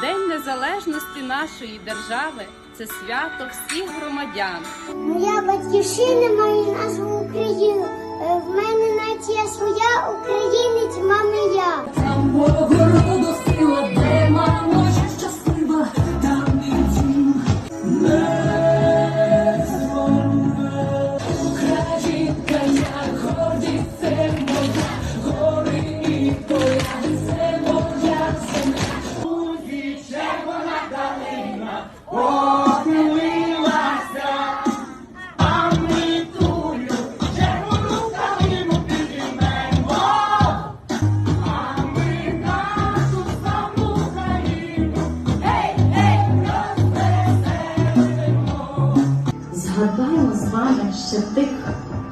День незалежності нашої держави це свято всіх громадян. Моя батьківщина має назву Україну. Е, В мене нація своя, українець, ще тих,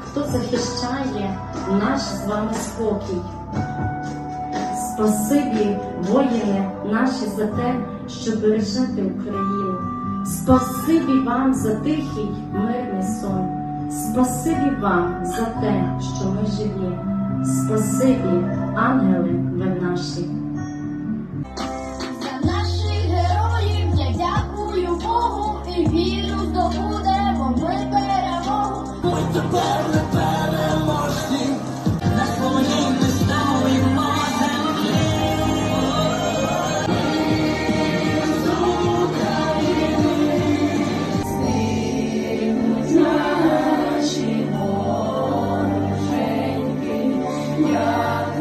хто захищає наш з вами спокій. Спасибі, воїни наші, за те, що бережете Україну. Спасибі вам за тихий мирний сон. Спасибі вам за те, що ми живі. Спасибі, ангели ви наші. За наших героїв я дякую Богу і віру здобудемо ми перемогу. Наші вороженьки, як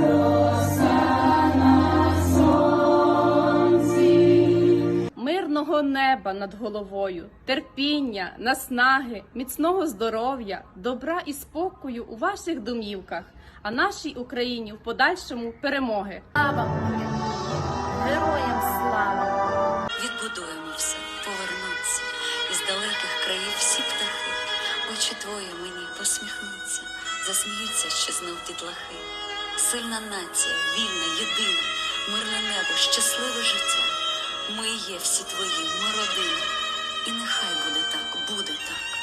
Мирного неба над головою, терпіння, наснаги, міцного здоров'я, добра і спокою у ваших домівках, а нашій Україні в подальшому перемоги. Слава Героям слава! Відбудуємо все, повернуться із далеких країв всі птахи. Очі твої мені посміхнуться, засміються ще знов дітлахи. Сильна нація, вільна, єдина, мирне небо, щасливе життя. Ми є всі твої, ми родина. І нехай буде так, буде так.